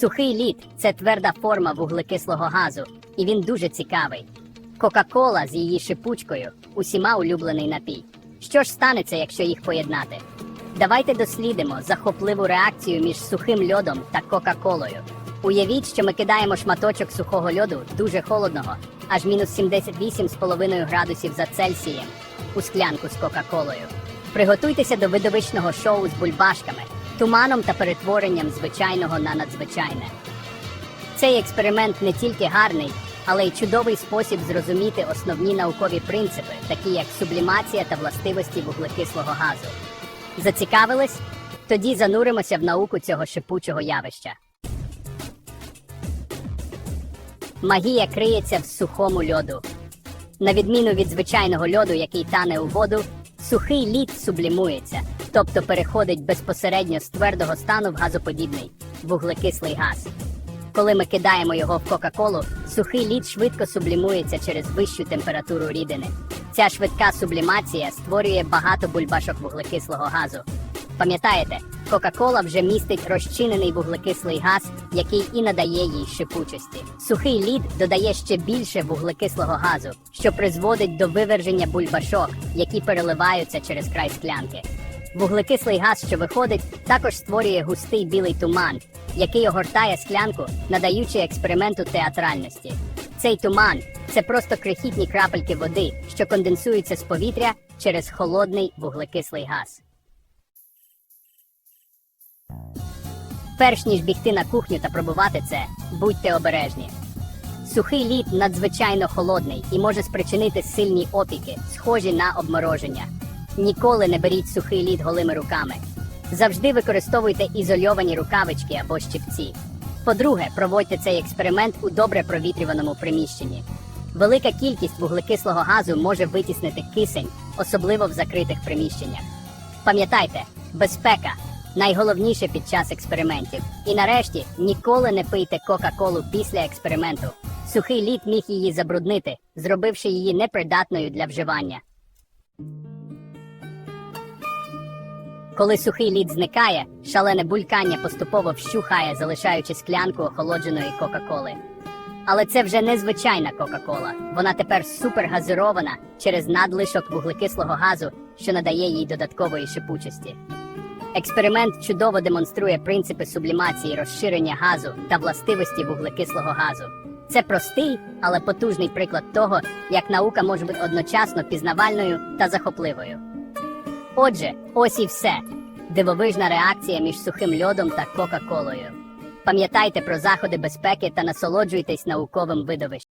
Сухий лід це тверда форма вуглекислого газу, і він дуже цікавий. Кока-кола з її шипучкою усіма улюблений напій. Що ж станеться, якщо їх поєднати? Давайте дослідимо захопливу реакцію між сухим льодом та Кока-Колою. Уявіть, що ми кидаємо шматочок сухого льоду дуже холодного, аж мінус 78,5 градусів за Цельсієм, у склянку з Кока-Колою. Приготуйтеся до видовищного шоу з бульбашками, туманом та перетворенням звичайного на надзвичайне. Цей експеримент не тільки гарний, але й чудовий спосіб зрозуміти основні наукові принципи, такі як сублімація та властивості вуглекислого газу. Зацікавились? Тоді зануримося в науку цього шипучого явища. Магія криється в сухому льоду. На відміну від звичайного льоду, який тане у воду, сухий лід сублімується, тобто переходить безпосередньо з твердого стану в газоподібний вуглекислий газ. Коли ми кидаємо його в Кока-Колу, сухий лід швидко сублімується через вищу температуру рідини. Ця швидка сублімація створює багато бульбашок вуглекислого газу. Пам'ятаєте, Кока-Кола вже містить розчинений вуглекислий газ, який і надає їй шипучості. Сухий лід додає ще більше вуглекислого газу, що призводить до виверження бульбашок, які переливаються через край склянки. Вуглекислий газ, що виходить, також створює густий білий туман, який огортає склянку, надаючи експерименту театральності. Цей туман це просто крихітні крапельки води, що конденсуються з повітря через холодний вуглекислий газ. Перш ніж бігти на кухню та пробувати це, будьте обережні. Сухий лід надзвичайно холодний і може спричинити сильні опіки, схожі на обмороження. Ніколи не беріть сухий лід голими руками. Завжди використовуйте ізольовані рукавички або щипці. По-друге, проводьте цей експеримент у добре провітрюваному приміщенні. Велика кількість вуглекислого газу може витіснити кисень, особливо в закритих приміщеннях. Пам'ятайте, безпека найголовніше під час експериментів. І нарешті ніколи не пийте Кока-Колу після експерименту. Сухий лід міг її забруднити, зробивши її непридатною для вживання. Коли сухий лід зникає, шалене булькання поступово вщухає, залишаючи склянку охолодженої Кока-Коли. Але це вже не звичайна Кока-Кола. Вона тепер супергазирована через надлишок вуглекислого газу, що надає їй додаткової шипучості. Експеримент чудово демонструє принципи сублімації розширення газу та властивості вуглекислого газу. Це простий, але потужний приклад того, як наука може бути одночасно пізнавальною та захопливою. Отже, ось і все. Дивовижна реакція між сухим льодом та Кока-Колою. Пам'ятайте про заходи безпеки та насолоджуйтесь науковим видовищем.